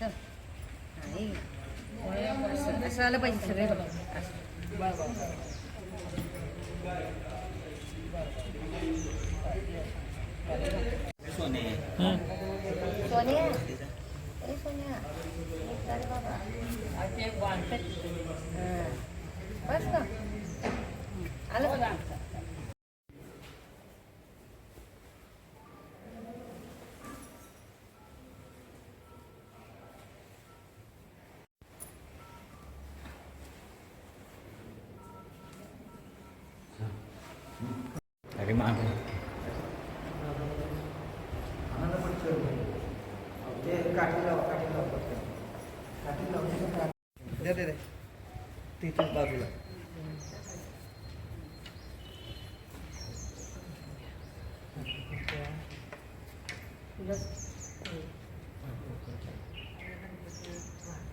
चल नाही असं असं आलं पाहिजे सगळे बघा सोनिया. बाबा. हां. बस ना. आलं का? अरे माग दे दे दे तिथून बाजूला त्याच्यात वर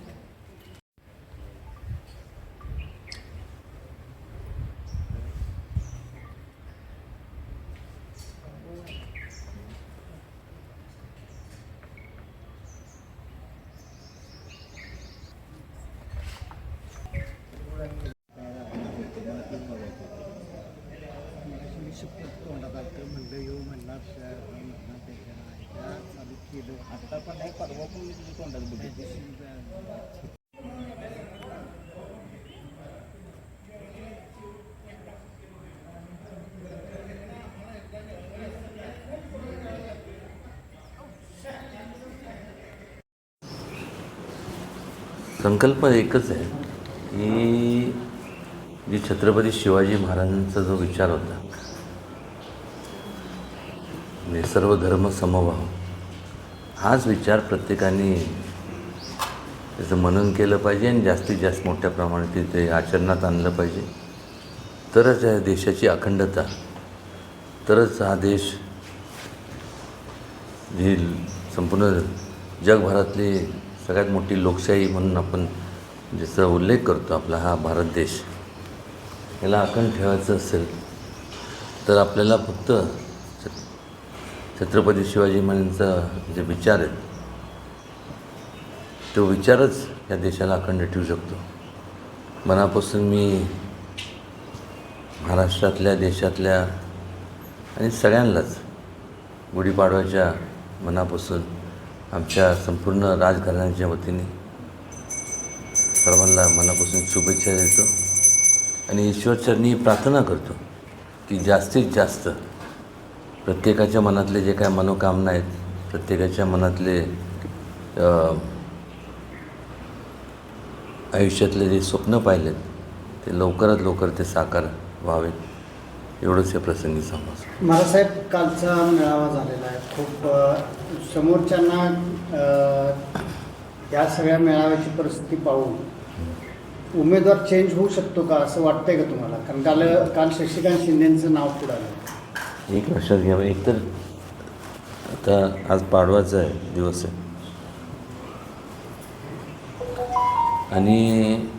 आता पण नाही परवा पण मी तुझ्या तोंडात संकल्प एकच आहे की जे छत्रपती शिवाजी महाराजांचा जो विचार होता म्हणजे सर्व धर्म समभाव हाच विचार प्रत्येकाने त्याचं मनन केलं पाहिजे आणि जास्तीत जास्त मोठ्या प्रमाणात ते आचरणात आणलं पाहिजे. तरच या देशाची अखंडता तरच हा देश जी संपूर्ण जगभरातली सगळ्यात मोठी लोकशाही म्हणून आपण ज्याचा उल्लेख करतो आपला हा भारत देश याला अखंड ठेवायचं असेल तर आपल्याला फक्त छत्रपती शिवाजी महाराजांचा जे विचार आहेत तो विचारच या देशाला अखंड ठेवू शकतो. मनापासून मी महाराष्ट्रातल्या देशातल्या आणि सगळ्यांनाच गुढीपाडव्याच्या मनापासून आमच्या संपूर्ण राजघराण्याच्या वतीने सर्वांना मनापासून शुभेच्छा देतो. आणि ईश्वरचरणी प्रार्थना करतो की जास्तीत जास्त प्रत्येकाच्या मनातले जे काय मनोकामना आहेत प्रत्येकाच्या मनातले आयुष्यातले जे स्वप्न पाहिलेत ते लवकरात लवकर ते साकार व्हावेत. एवढंच या प्रसंगी माझा साहेब कालचा मेळावा झालेला आहे. खूप समोरच्यांना या सगळ्या मेळाव्याची परिस्थिती पाहून उमेदवार चेंज होऊ शकतो का असं वाटतंय का तुम्हाला? कारण काल काल शशिकांत शिंदेचं नाव पुढे आलं. एक लक्षात घ्यावं एकतर आता आज पाडवाचा आहे दिवस आहे. आणि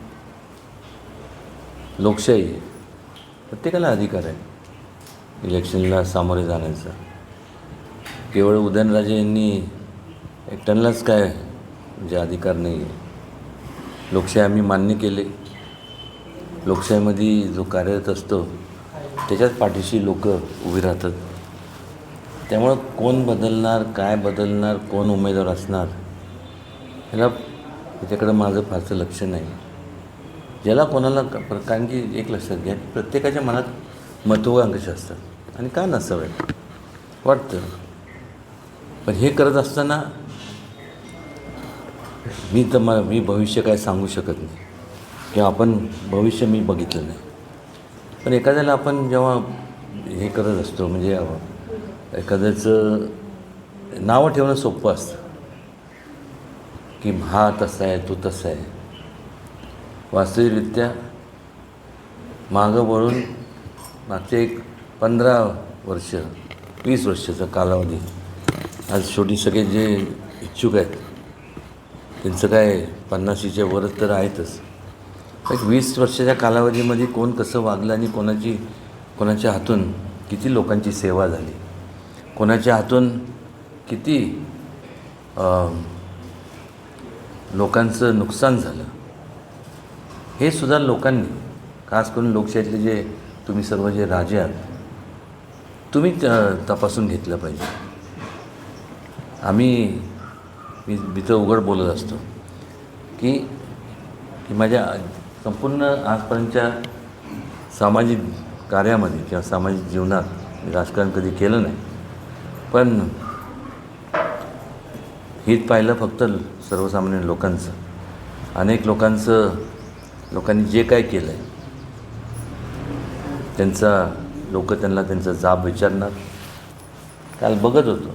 लोकशाही आहे. प्रत्येकाला अधिकार आहे. इलेक्शनला सामोरे जाण्याचा. केवळ उदयनराजे यांनी एकट्यांनाच काय म्हणजे अधिकार नाही आहे लोकशाही आम्ही मान्य केले. लोकशाहीमध्ये जो कार्यरत असतो त्याच्याच पाठीशी लोक उभी राहतात. त्यामुळं कोण बदलणार काय बदलणार कोण उमेदवार असणार ह्याला त्याच्याकडं माझं फारसं लक्ष नाही. ज्याला कोणाला कारण की एक लक्षात घ्या प्रत्येकाच्या मनात महत्त्वाकांक्षा असतात. आणि का नसाव्यात? वाटतं. पण हे करत असताना मी तर मला मी भविष्य काय सांगू शकत नाही. किंवा आपण भविष्य मी बघितलं नाही. पण एखाद्याला आपण जेव्हा हे करत असतो म्हणजे एखाद्याचं नावं ठेवणं सोपं असतं. की हा तसा आहे तो तसा आहे. वास्तविकरित्या मागं वळून मागचे एक पंधरा वर्ष वीस वर्षाचा कालावधी आज शेवटी सगळे जे इच्छुक आहेत त्यांचं काय पन्नाशीच्या वरच तर आहेतच. एक वीस वर्षाच्या कालावधीमध्ये कोण कसं वागलं आणि कोणाची कोणाच्या हातून किती लोकांची सेवा झाली? कोणाच्या हातून किती लोकांचं नुकसान झालं? हे सुद्धा लोकांनी खास करून लोकशाहीतले जे तुम्ही सर्व जे राजे आहात तुम्ही त- तपासून घेतलं पाहिजे. आम्ही मी तिथं उघड बोलत असतो की की माझ्या संपूर्ण आजपर्यंतच्या सामाजिक कार्यामध्ये किंवा सामाजिक जीवनात राजकारण कधी केलं नाही. पण हित पाहिलं फक्त सर्वसामान्य लोकांचं. अनेक लोकांचं लोकांनी जे काय केलं आहे त्यांचा लोक त्यांना त्यांचा जाब विचारणार. काल बघत होतो.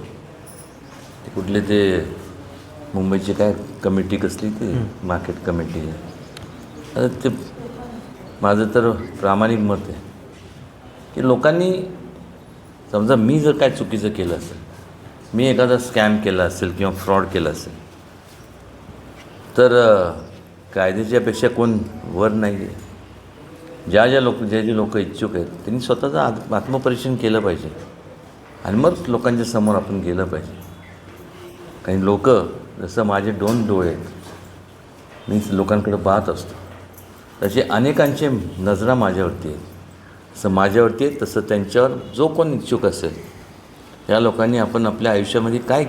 ते कुठले ते मुंबईची काय कमिटी कसली ती मार्केट कमिटी ते माझं तर प्रामाणिक मत आहे. की लोकांनी समजा मी जर काय चुकीचं केलं असेल मी एखादा स्कॅम केला असेल किंवा फ्रॉड केला असेल तर कायद्याच्यापेक्षा कोण वर नाही आहे. ज्या ज्या लोक जे जे लोक इच्छुक आहेत त्यांनी स्वतःचं आत आत्मपरीक्षण केलं पाहिजे. आणि मग लोकांच्या समोर आपण गेलं पाहिजे. काही लोक जसं माझे दोन डोळे आहेत मी लोकांकडे पाहत असतो. तसे अनेकांचे नजरा माझ्यावरती आहेत. जसं माझ्यावरती आहेत तसं त्यांच्यावर जो कोण इच्छुक असेल त्या लोकांनी आपण आपल्या आयुष्यामध्ये काय केलं?